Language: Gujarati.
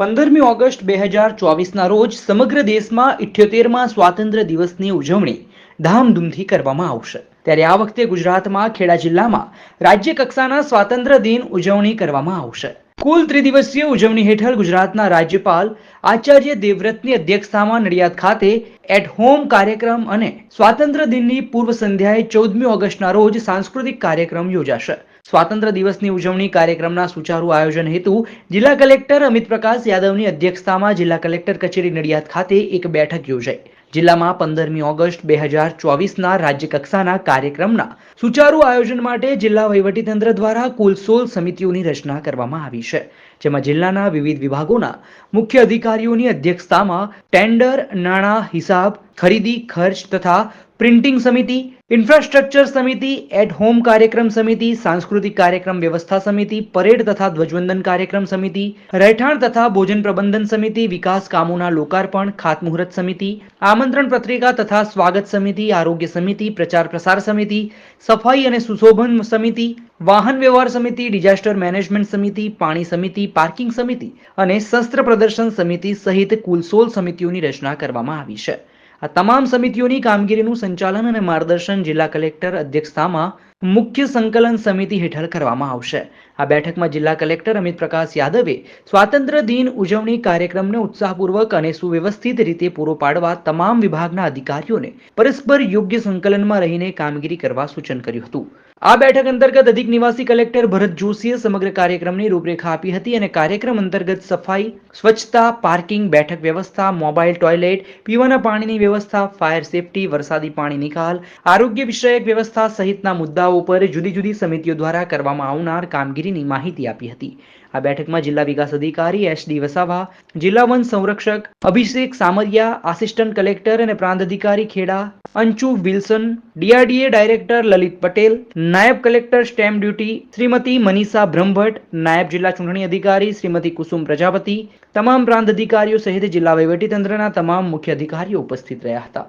પંદરમી ઓગસ્ટ બે હજાર ચોવીસના રોજ સમગ્ર દેશમાં ઇઠ્યોતેરમાં સ્વાતંત્ર્ય દિવસની ઉજવણી ધામધૂમથી કરવામાં આવશે. ત્યારે આ વખતે ગુજરાતમાં ખેડા જિલ્લામાં રાજ્ય કક્ષાના સ્વાતંત્ર્ય દિન ઉજવણી કરવામાં આવશે. કુલ ત્રિદિવસીય ઉજવણી હેઠળ ગુજરાતના રાજ્યપાલ આચાર્ય દેવવ્રતની અધ્યક્ષતામાં નડિયાદ ખાતે એટ હોમ કાર્યક્રમ અને સ્વાતંત્ર્ય દિનની પૂર્વ સંધ્યાએ ચૌદમી ઓગસ્ટના રોજ સાંસ્કૃતિક કાર્યક્રમ યોજાશે. સ્વાતંત્ર્ય દિવસની ઉજવણી કાર્યક્રમના સુચારુ આયોજન હેતુ જિલ્લા કલેક્ટર અમિત પ્રકાશ યાદવની અધ્યક્ષતામાં જિલ્લા કલેક્ટર કચેરી નડિયાદ ખાતે એક બેઠક યોજાઈ. જિલ્લામાં પંદરમી ઓગસ્ટ બે હજાર ચોવીસના રાજ્યકક્ષાના કાર્યક્રમના સુચારુ આયોજન માટે જિલ્લા વહીવટીતંત્ર દ્વારા કુલ સોળ સમિતિઓની રચના કરવામાં આવી છે, જેમાં જિલ્લાના વિવિધ વિભાગોના મુખ્ય અધિકારીઓની અધ્યક્ષતામાં ટેન્ડર, નાણાં, હિસાબ, ખરીદી, ખર્ચ તથા પ્રિન્ટિંગ સમિતિ, ઇન્ફ્રાસ્ટ્રક્ચર સમિતિ, એટ હોમ કાર્યક્રમ સમિતિ, સાંસ્કૃતિક કાર્યક્રમ વ્યવસ્થા સમિતિ, પરેડ તથા ધ્વજવંદન કાર્યક્રમ સમિતિ, રહેઠાણ તથા ભોજન પ્રબંધન સમિતિ, વિકાસ કામોના લોકાર્પણ, ખાતમુહૂર્ત સમિતિ, આમંત્રણ પત્રિકા તથા સ્વાગત સમિતિ, આરોગ્ય સમિતિ, પ્રચાર પ્રસાર સમિતિ, સફાઈ અને સુશોભન સમિતિ, વાહન વ્યવહાર સમિતિ, ડિઝાસ્ટર મેનેજમેન્ટ સમિતિ, પાણી સમિતિ, પાર્કિંગ સમિતિ અને શસ્ત્ર પ્રદર્શન સમિતિ સહિત કુલ સોળ સમિતિઓની રચના કરવામાં આવી છે. આ તમામ સમિતિઓની કામગીરીનું સંચાલન અને માર્ગદર્શન જિલ્લા કલેક્ટર અધ્યક્ષતામાં મુખ્ય સંકલન સમિતિ હેઠળ કરવામાં આવશે. આ બેઠકમાં જિલ્લા કલેક્ટર અમિત પ્રકાશ યાદવે સ્વાતંત્ર્ય દિન ઉજવણી કાર્યક્રમને ઉત્સાહપૂર્વક અને સુવ્યવસ્થિત રીતે પૂરો પાડવા તમામ વિભાગના અધિકારીઓને પરસ્પર યોગ્ય સંકલનમાં રહીને કામગીરી કરવા સૂચન કર્યું હતું. આ બેઠક અંતર્ગત અધિક નિવાસી કલેક્ટર ભરત જોશીએ સમગ્ર કાર્યક્રમની રૂપરેખા આપી હતી અને કાર્યક્રમ અંતર્ગત સફાઈ, સ્વચ્છતા, પાર્કિંગ, બેઠક વ્યવસ્થા, મોબાઈલ ટોયલેટ, પીવાના પાણીની વ્યવસ્થા, ફાયર સેફટી, વરસાદી પાણી નિકાલ, આરોગ્ય વિષયક વ્યવસ્થા સહિતના મુદ્દાઓ પર જુદી જુદી સમિતિઓ દ્વારા કરવામાં આવનાર કામગીરીની માહિતી આપી હતી. આ બેઠકમાં જિલ્લા વિકાસ અધિકારી એસ ડી વસાવા, જિલ્લા વન સંરક્ષક અભિષેક સામરિયા, આસિસ્ટન્ટ કલેક્ટર અને પ્રાંત અધિકારી Kheda, Anchu Wilson, DRDA director Lalit Patel, નાયબ collector stamp duty Shrimati Manisha Brahmbhatt, નાયબ જિલ્લા ચૂંટણી અધિકારી શ્રીમતી કુસુમ પ્રજાપતિ, તમામ પ્રાંત અધિકારીઓ સહિત જિલ્લા વહીવટીતંત્રના તમામ મુખ્ય અધિકારીઓ ઉપસ્થિત રહ્યા હતા.